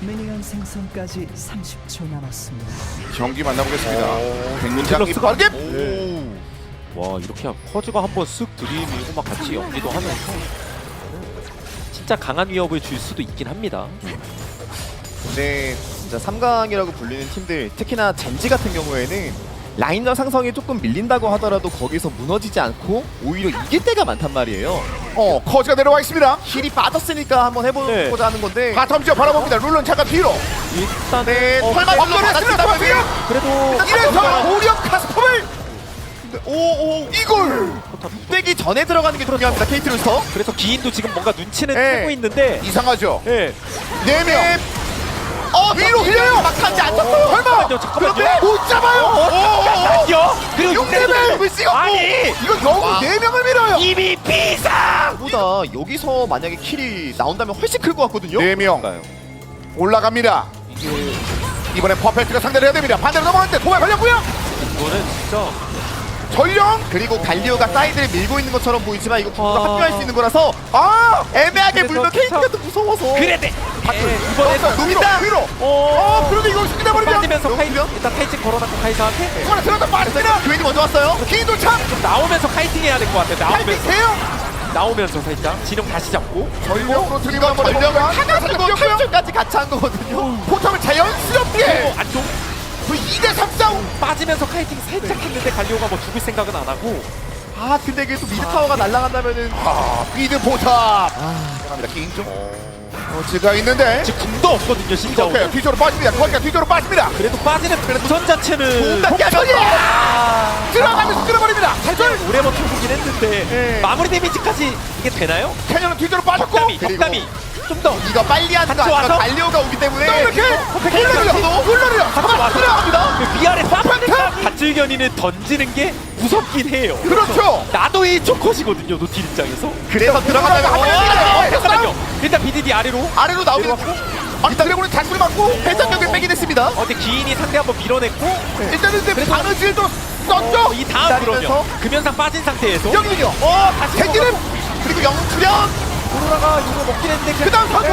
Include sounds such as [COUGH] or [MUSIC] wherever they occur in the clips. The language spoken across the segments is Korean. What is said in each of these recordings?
미니언 생성까지 30초 남았습니다. 경기 만나보겠습니다. 어, 백문장이 빠르게 와 이렇게 퍼즈가 한번 쓱 들이밀고 막 같이 연기도 하면서 진짜 강한 위협을 줄 수도 있긴 합니다. 근데 진짜 3강이라고 불리는 팀들 특히나 젠지 같은 경우에는 라인전 상성이 조금 밀린다고 하더라도 거기서 무너지지 않고 오히려 이길 때가 많단 말이에요. 어 커즈가 내려와 있습니다. 힐이 빠졌으니까 한번 해보고자 네. 하는 건데 바텀 지어 바라봅니다. 룰런 잠깐 뒤로. 일단 네, 어, 설마 받아친다면 코스요. 그래도 이래서 오리온 카스퍼를 오오 이골 빼기 전에 들어가는 게 중요합니다. 케이트 루스터. 그래서 기인도 지금 뭔가 눈치는 네. 채고 있는데 이상하죠. 예. 네 명. 어 위로 흘려요. 막한지 안 어, 쳤어. 잠깐만요, 잠깐만요. 그런데 못 잡아요. 오, 요 그리고 육대를 육대를 찍었고 아니 이거 영웅 와. 네 명을 밀어요. 이미 비상 보다 여기서 만약에 킬이 나온다면 훨씬 클 것 같거든요. 네명 올라갑니다. 이번에 퍼펙트가 상대를 해야 됩니다. 반대로 넘어갔는데 도발 걸렸고요. 이거는 진짜 전령. 그리고 갈리오가 사이드를 밀고 있는 것처럼 보이지만 이거 누가 아. 합류할 수 있는 거라서 아 애매하게 물면 케이트가 참- 또 무서워서 그래 돼 예, 이번에 어, 위로 위로. 어, 어 그런데 이거 죽이다 버리면 빠지면서 카이 일단 카이팅 걸어놨고 카이사한테 이번에 들어갔다 빠집니다. 교인이 먼저 왔어요. 기도 참. 나오면서 카이팅 해야 될 것 같아 나오면서. 나오면서 살짝 진영 다시 잡고 전령으로 들이가 전력을 하나 살고 탈출까지 같이 한 거거든요. 포탑을 자연스럽게 안쪽 그 2대 3 싸움. 빠지면서 카이팅 살짝 했는데 갈리오가 뭐 죽을 생각은 안 하고 아 근데 이게 또 미드 타워가 날아간다면은 아, 비드 포탑. 갑니다. 개인 좀. 어지가 있는데. 지금 궁도 없거든요 심지어 오케이 뒤쪽으로 빠집니다. 거기가 뒤쪽으로 빠집니다. 그래도 빠지는 우선 자체는 딱 깨졌어. 아, 들어가면서 끌어버립니다. 살짝 오래 버텨보긴 했는데 네. 마무리 데미지까지 이게 되나요? 캐년은 뒤쪽으로 빠졌고. 덕담이 덕담이 좀더. 이거 빨리 하는 거 같이 아니라 와서? 갈리오가 오기 때문에 또 이렇게? 훌러리요. 훌러리요. 같이 와서 들어갑니다. 그 위아래 빡빡 밧줄견이는 던지는 게 무섭긴 해요. 그렇죠. 나도 이 초컷이거든요 노틸 입장에서. 그래서 들어가다가 어, 어, 어, 잠깐만요. 일단 BDD 아래로 아래로 나오게 내려왔고. 아니 드래곤은 장구를 맞고 해상력을 빼긴 했습니다. 어, 근데 기인이 상대 한번 밀어냈고. 일단은 근데 바느질도 썼죠. 어, 이 다음 기다리면서. 금연상 빠진 상태에서. 여기는요. 어 다시 캔디는 그리고 영수련 오로라가 이거 먹긴 했는데 그 다음 선수.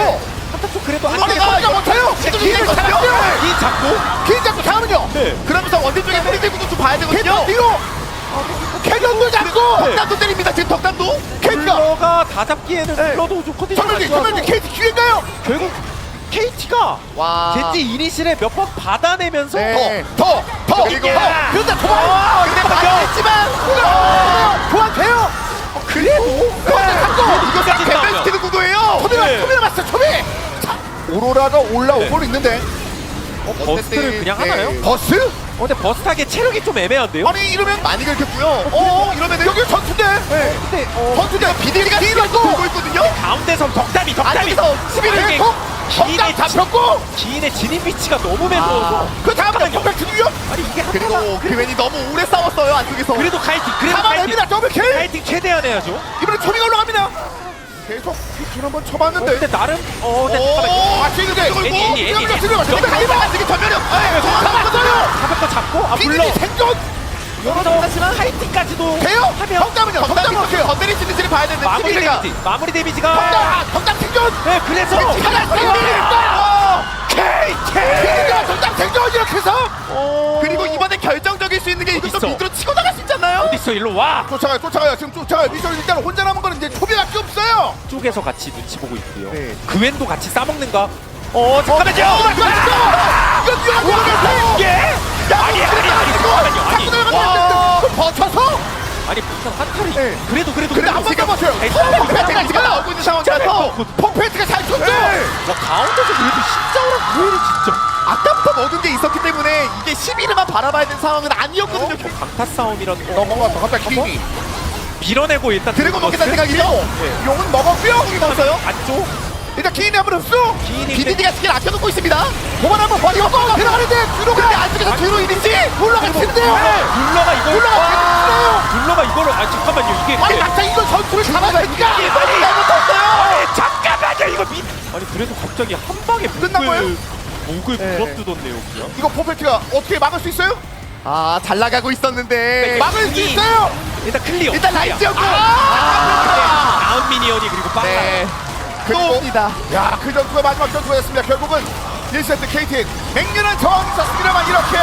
한타 쪽 그래도 안 아니 되겠다 혼자 못해요. 기를 잡죠. 기인 잡고 기 잡고 다음은요. 네 그러면서 원딜 쪽에 때릴 때도 좀 봐야 되거든요. 뒤로. 캐년도 잡고. 덕담도 때립니다. 지금 덕담도. 킬러가 다 잡기에는 네. 킬러도 좀 컨디션이 안 좋아서 전멸기 케이트 기회인가요? 결국 KT가 와. 젠지 이니시를 몇번 받아내면서 네. 더, 더, 더. 그리고- 그런데 아, 도망. 근데 잠깐만요. 맞겠지만 도망 돼요. 이거 딱 진짜 뱀베스티드 구도예요. 초비가 네. 초비가 맞어 초비. 자, 오로라가 올라오고 네. 있는데 버스를 그냥 하나요? 버스? 어, 근데 버스 타기 체력이 좀 애매한데요? 아니 이러면 많이 긁혔고요. 어, 이러면 여기 전투대. 근데 어, 전투대 비디리가 비디가 뒤로 돌고 있거든요. 가운데서 덕담이 덕담이 안에서 11을 계속 기인의 정답 잡혔고 기인의 진입 위치가 너무 매서워서 그 다음에 잠깐만요. 퍼펙트 유격 아니 이게 그리고 한타가 그웬이 너무 오래 싸웠어요 안쪽에서. 그래도 카이팅 그래도 카이팅 잡아냅니다 더블킬 카이팅 최대한 해야죠 이번에 초비가 올라갑니다 계속 퀴즈 한번 어, 쳐봤는데. 근데 나름 어 근데 잠깐만요. 오 맞히는데 애니, 애니, 애니, 애니. 들어가 근데 가이바 아직 전멸이 없어요. 잡았어요. 가볍게 잡고. 아 물론 비디리 생존. 여기서 하지만 카이팅까지도 돼요? 하면 덕담이 어떻게 해요? 건드릴 수 있는지를 봐야 되는데 마무리 TV가 데미지 마무리 데미지가 덕담 덕담 생존! 네 그래서 비디리가 덕담 생존 이렇게 해서 어... 이번에 결정적일 수 있는 게 이것도 있어? 밑으로 치고 나갈 수 있잖아요. 어딨어? 일로 와! 쫓아가요 쫓아가요. 지금 쫓아가요. 미소를 일단 혼자 남은 거는 이제 초비밖에 없어요. 쪽에서 같이 눈치 보고 있고요. 네. 그 웬도 같이 싸먹는가? 어 잠깐만요. 이거 뛰어가고 이게? 아니 아니 아니 잠깐만요. 아니. 와 버텨서? 아니 무슨 한타를 네. 그래도 그래도 근데 한 번도 버텨요. 펑페트가 지금 나오고 있는 상황이라서 펑페이트가 잘 쳤죠? 와 가운데서 그래도 십자오랑 그웬이 진짜 아까부터 모든 게 있었기 때문에 이게 11위만 바라봐야 되는 상황은 아니었거든요. 어? 강타 싸움이라는 거 넘어갔다 갑자기 기인이 밀어내고 일단 드래곤 먹겠다는 생각이죠? 네. 용은 먹었고요 여기 먹었어요? 안쪽 일단 기인이 한번 흡수 기인이 BDD가 스킬 아껴놓고 있습니다. 도만 한번 버리고 들어가는데 뒤로 근데 가 안쪽에서 뒤로 이리지 올라갈 텐데요 룰러가 이걸 올라가 룰러가 이거를 아 잠깐만요 이게 아니 막상 이거 전투를 잡아가니까 이번이 잘못했어요. 아니 잠깐만요 이거 미 아니 그래도 갑자기 한 방에 끝난 거예요? 목을 네. 부러뜨렸네요 그냥 이거 퍼펙트가 어떻게 막을 수 있어요? 아, 잘 나가고 있었는데. 막을 수 공이- 있어요 일단 클리어 일단 라인 지었고. 아, 다음 미니언이 그리고 빵 네. 그리고 옵니다. 야, 그 전투가 마지막 전투였습니다. 결국은 1세트 KT 맹렬한 저항이 있었습니다만 이렇게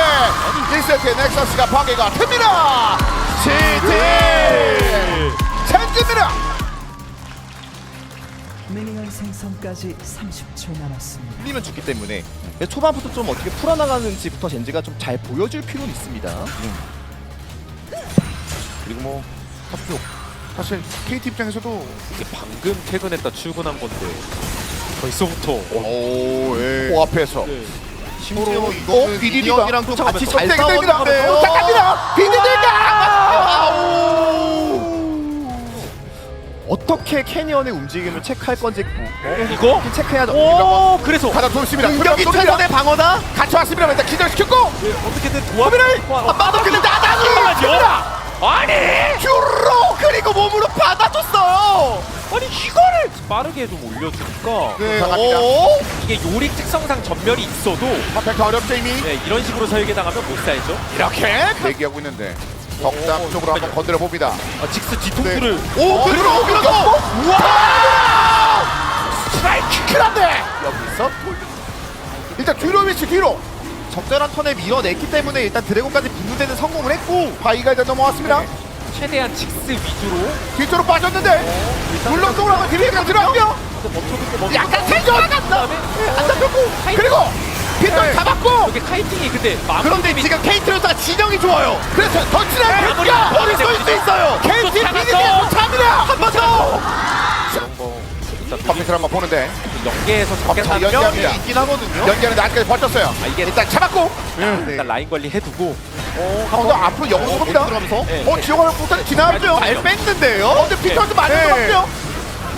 1세트 넥서스가 파괴가 됩니다. 네. CT 젠지입니다. 미 생성까지 30초 남았습니다. 풀리면 죽기 때문에 초반부터 좀 어떻게 풀어나가는지부터 젠지가 좀 잘 보여줄 필요는 있습니다. 그리고 뭐 사실, 사실 KT 입장에서도 이게 방금 퇴근했다 출근한 건데 벌써부터 오, 예. 코 앞에서 네. 심지어 어, 비디디가 비디디랑 또 같이 잘. 싸우는데요. 도착합니다. 비디디가 어떻게 캐니언의 움직임을 체크할 건지 이거? 체크해야죠. 오 그래서 가다 돌습니다. 공격이. 최선의 방어다. 같이 왔습니다. 일단 기절시켰고 네, 어떻게든 도와를 한마도 근데 나다니 아니 큐로 그리고 몸으로 받아줬어요. 아니 이거를 빠르게 좀 올려주니까 네. 오. 이게 요리 특성상 전멸이 있어도 퍼펙트 어렵죠 이미. 네, 이런 식으로 설계당하면 못 살죠. 이렇게 대기하고 있는데 덕담 쪽으로 한번 건드려 봅니다. 아, 직스 뒤통수를 오, 그리고 그리고 우와! 스트라이크 클한데! 여기서 돌- 일단 뒤로 위치 뒤로. 적절한 턴에 밀어냈기 때문에 일단 드래곤까지 분류되는 성공을 했고 바이가 일단 넘어왔습니다. 최대한 직스 위주로. 뒤쪽으로 빠졌는데 물론 한번 뒤에가 들어가며 멈춰도 멈춰. 약간 살짝 안 잡혔고. 그리고 빗돌 잡았고 이게 카이팅이 근데 마무리 그런데 지금 케이트로스가 진영이 좋아요. 그래서 아무리 야 아무리 버릴 수 있어요. KT 또 잡았어. 비디디에서 잡니다. 한번 더. 이런 거 일단 한번 보는데 연계해서 잡겠다면 연기합니다. 있긴 하거든요. 연기하는데 아직까지 버텼어요. 아, 이게 일단 잡았고 일단 라인 관리 해두고 어, 나 앞으로 영으로 봅니다. 들어가면서 네. 어, 지영을 못하니 지나갔죠. 잘 뺐는데요. 어, 근데 피터한테 맞는 네.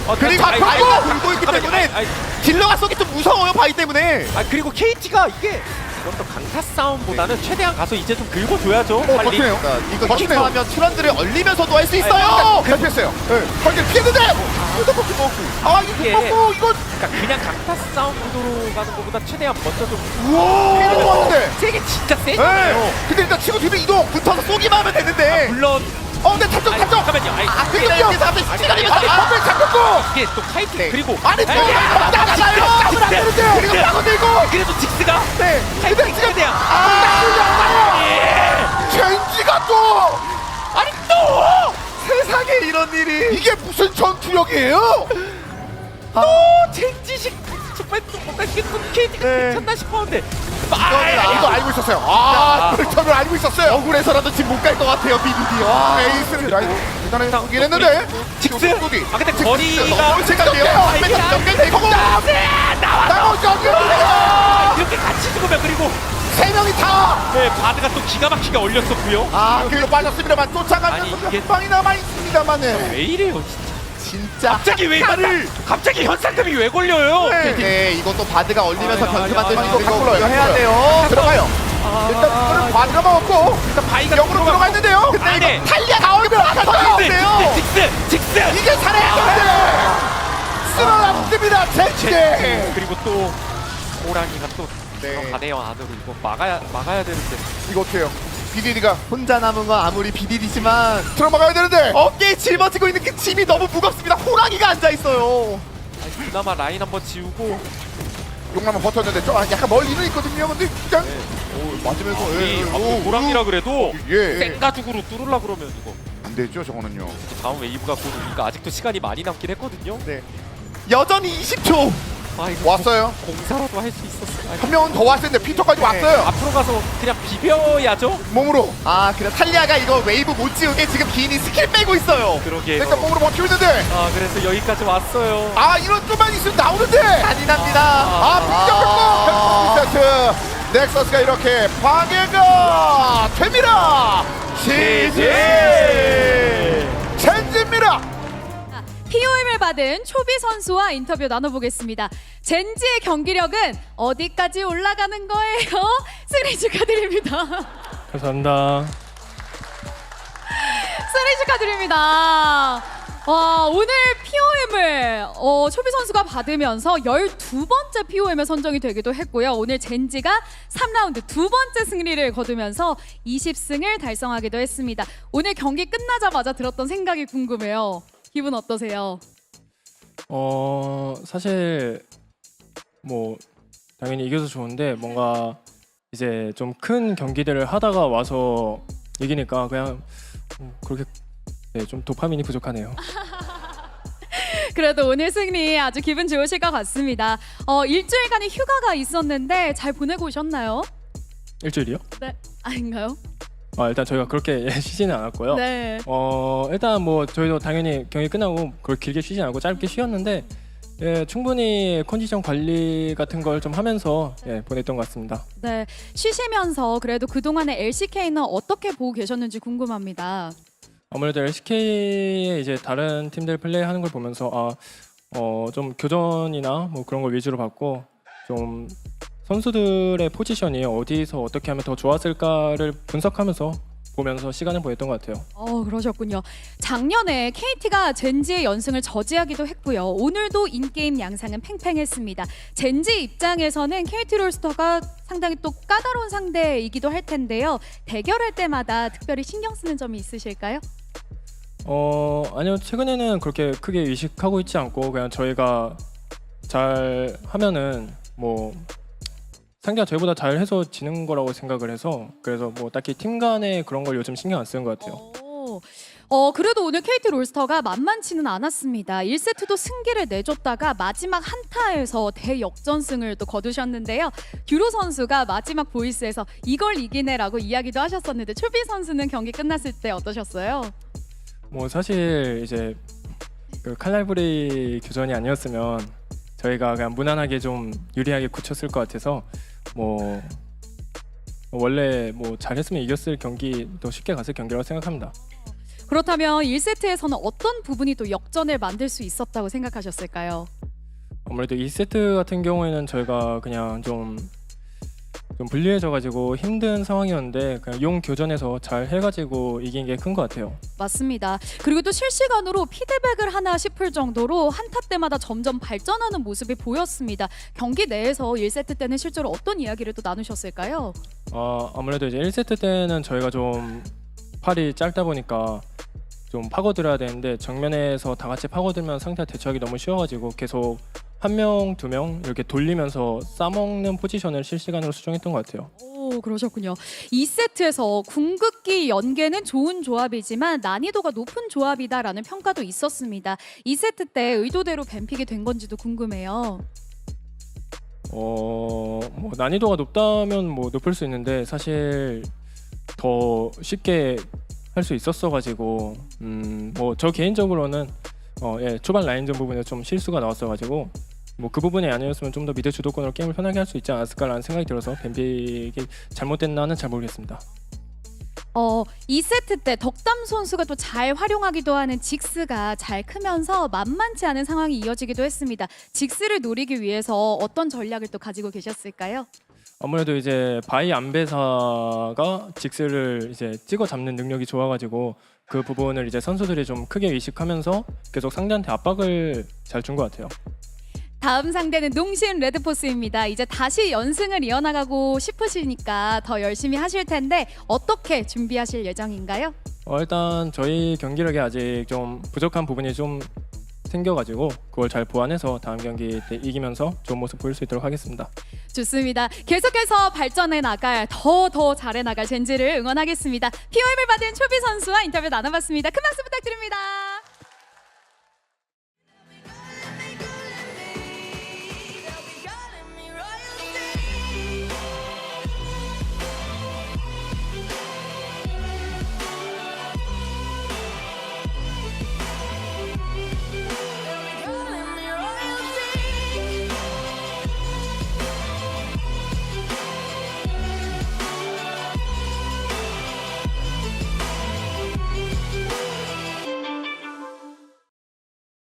어, 그리고 아니, 바꾸고! 아니, 들고 있기 잠깐만요. 때문에 아니, 아니, 딜러가 쏘기 좀 무서워요 바이 때문에. 아 그리고 KT가 이게 이건 또 강타 싸움보다는 최대한 가서 이제 좀 긁어줘야죠. 어, 빨리. 버티네요. 자, 이거 버티네요. 히트하면 트런드를 얼리면서도 할수 일단 있어요. 대피했어요. 네. 거기 피했는데. 먹고. 아, 이거 이게- 먹고 이거 그러니까 그냥 강타 싸움 구도로 가는 것보다 최대한 먼저 좀 피는 거 같은데. 세게 진짜 세잖아요. 네. 근데 일단 치고 뒤로 이동. 붙어서 쏘기만 하면 되는데. 물론 어, 근데 탑쪽 탑쪽. 잠깐만요. 아니, 아, 그게, 이렇게 사람들 아니, 시간이 아니, 아니, 많아. 탑을 잡혔고. 이게 또 카이팅 네. 그리고 아니, 또 아니, 나가나요? 잡으면 안 되는데. 그리고 파고들고. 그래도 직스가 네. 카이팅 최대한 아, 젠지가 또 아니 또 세상에 이런 일이. 이게 무슨 전투력이에요? 또 젠지식 또 뭔가 이게 또 KT가 네. 괜찮나 싶었는데 아, 이거 알고 있었어요. 아, 그렇다면 알고 있었어요. 억울해서라도 지금 못 갈 것 같아요 비디디. 아, 에이스를 라이브 일단은 보긴 했는데 직스. 아 근데 거리가 너무 생각해요. 아, 맨날 이게 연결되고 나와 나와 이렇게 같이 죽으면 그리고 세 명이 다. 네, 바드가 또 기가 막히게 얼렸었고요 아, 그리로 빠졌습니다만 쫓아가면서 이게- 몇 방이 남아 있습니다만은 왜 이래요 진짜 진짜. 갑자기 왜 이거를 갑자기 현상금이 왜 걸려요 네. 네, 이것도 바드가 얼리면서 아, 변수 아, 만들고 아, 이거 이거 해야. 돼요. 들어가요. 아, 일단 이거는 과드가 먹었고 일단 바이가 역으로 들어가 있는데요. 근데 아, 네. 탈리아 나오면 아까 터지는데요. 직스 직스 이게 살아야 되는데 쓸어놨습니다. 젠지. 그리고 또 호랑이가 또 네. 들어가네요 안으로 이거 막아야 막아야 되는데 이거 어때요? BDD가 혼자 남은 건 아무리 비디디지만 들어막아야 되는데. 어깨에 짊어지고 있는 그 짐이 너무 무겁습니다. 호랑이가 앉아 있어요. 아니, 그나마 라인 한번 지우고 용남은 버텼는데 좀 약간 멀리는 있거든요. 근데 그냥 오, 맞으면서 이 예, 오, 호랑이라 그래도 예. 생가죽으로 뚫으려 그러면 이거 안 되죠, 저거는요. 다음 웨이브가 곧 오니까 아직도 시간이 많이 남긴 했거든요 네. 여전히 20초. 아 이거 왔어요. 공사라도 할 수 있었어요 한 명은 더 왔을 텐데 피터까지 네. 왔어요. 앞으로 가서 그냥 비벼야죠 몸으로. 아, 그래 탈리아가 이거 웨이브 못 지우게 지금 기인이 스킬 빼고 있어요. 그러게 일단 몸으로 버티고 있는데. 아 그래서 여기까지 왔어요 아 이런 좀만 있으면 나오는데. 잔인합니다. 아 빅격했고 세트 넥서스가 이렇게 방해가 됩니다. 시지 젠지입니다. POM을 받은 초비 선수와 인터뷰 나눠보겠습니다. 젠지의 경기력은 어디까지 올라가는 거예요? [LAUGHS] 승리 축하드립니다. 감사합니다. 승리 축하드립니다. 와, 오늘 POM을 어, 초비 선수가 받으면서 12번째 POM에 선정이 되기도 했고요. 오늘 젠지가 3라운드 두 번째 승리를 거두면서 20승을 달성하기도 했습니다. 오늘 경기 끝나자마자 들었던 생각이 궁금해요. 기분 어떠세요? 어 사실 뭐 당연히 이겨서 좋은데 뭔가 이제 좀 큰 경기들을 하다가 와서 이기니까 그냥 음, 그렇게 네, 좀 도파민이 부족하네요. [LAUGHS] 그래도 오늘 승리 아주 기분 좋으실 것 같습니다. 어, 일주일간의 휴가가 있었는데 잘 보내고 오셨나요? 일주일이요? 네, 아닌가요? 아 일단 저희가 그렇게 [LAUGHS] 쉬지는 않았고요. 네. 어 일단 뭐 저희도 당연히 경기 끝나고 그걸 길게 쉬지 않고 짧게 쉬었는데 예, 충분히 컨디션 관리 같은 걸 좀 하면서 예, 보냈던 것 같습니다. 네, 쉬시면서 그래도 그동안의 LCK는 어떻게 보고 계셨는지 궁금합니다. 아무래도 LCK의 이제 다른 팀들 플레이하는 걸 보면서 아 어 좀 교전이나 뭐 그런 걸 위주로 봤고 좀 선수들의 포지션이 어디서 어떻게 하면 더 좋았을까를 분석하면서 보면서 시간을 보냈던 것 같아요. 어, 그러셨군요. 작년에 KT가 젠지의 연승을 저지하기도 했고요. 오늘도 인게임 양상은 팽팽했습니다. 젠지 입장에서는 KT 롤스터가 상당히 또 까다로운 상대이기도 할 텐데요. 대결할 때마다 특별히 신경 쓰는 점이 있으실까요? 어 아니요 최근에는 그렇게 크게 의식하고 있지 않고 그냥 저희가 잘 하면은 뭐 상대가 저희보다 잘 해서 지는 거라고 생각을 해서 그래서 뭐 딱히 팀 간에 그런 걸 요즘 신경 안 쓰는 것 같아요. 오. 어, 그래도 오늘 KT 롤스터가 만만치는 않았습니다. 1세트도 승기를 내줬다가 마지막 한타에서 대역전승을 또 거두셨는데요. 규로 선수가 마지막 보이스에서 이걸 이기네라고 이야기도 하셨었는데 초비 선수는 경기 끝났을 때 어떠셨어요? 뭐 사실 이제 그 칼날브레이 교전이 아니었으면 저희가 그냥 무난하게 좀 유리하게 굳혔을 것 같아서 뭐 원래 뭐 잘했으면 이겼을 경기 더 쉽게 갔을 경기라고 생각합니다. 그렇다면 1세트에서는 어떤 부분이 또 역전을 만들 수 있었다고 생각하셨을까요? 아무래도 2세트 같은 경우에는 저희가 그냥 좀, 좀 불리해져가지고 힘든 상황이었는데 그냥 용 교전에서 잘 해가지고 이긴 게 큰 것 같아요. 맞습니다. 그리고 또 실시간으로 피드백을 하나 싶을 정도로 한타 때마다 점점 발전하는 모습이 보였습니다. 경기 내에서 1세트 때는 실제로 어떤 이야기를 또 나누셨을까요? 어, 아무래도 이제 1세트 때는 저희가 좀 팔이 짧다 보니까 좀 파고들어야 되는데 정면에서 다 같이 파고들면 상대가 대처하기 너무 쉬워가지고 계속 한 명, 두 명 이렇게 돌리면서 싸먹는 포지션을 실시간으로 수정했던 것 같아요. 오 그러셨군요. 2세트에서 궁극기 연계는 좋은 조합이지만 난이도가 높은 조합이다라는 평가도 있었습니다. 2세트 때 의도대로 뱀픽이 된 건지도 궁금해요. 어, 뭐 난이도가 높다면 뭐 높을 수 있는데 사실 더 쉽게 할 수 있었어가지고 음, 뭐 저 개인적으로는 어, 예, 초반 라인전 부분에 좀 실수가 나왔어가지고 뭐 그 부분이 아니었으면 좀 더 미드 주도권으로 게임을 편하게 할 수 있지 않았을까라는 생각이 들어서 뱀픽이 잘못됐나는 잘 모르겠습니다. 어 2세트 때 덕담 선수가 또 잘 활용하기도 하는 직스가 잘 크면서 만만치 않은 상황이 이어지기도 했습니다. 직스를 노리기 위해서 어떤 전략을 또 가지고 계셨을까요? 아무래도 이제 바이 안배사가 직스를 이제 찍어 잡는 능력이 좋아가지고 그 부분을 이제 선수들이 좀 크게 의식하면서 계속 상대한테 압박을 잘 준 것 같아요. 다음 상대는 농심 레드포스입니다. 이제 다시 연승을 이어나가고 싶으시니까 더 열심히 하실 텐데 어떻게 준비하실 예정인가요? 어, 일단 저희 경기력이 아직 좀 부족한 부분이 좀 생겨가지고 그걸 잘 보완해서 다음 경기 때 이기면서 좋은 모습 보일 수 있도록 하겠습니다. 좋습니다. 계속해서 발전해 나갈 더 더 잘해 나갈 젠지를 응원하겠습니다. POM을 받은 초비 선수와 인터뷰 나눠봤습니다. 큰 박수 부탁드립니다.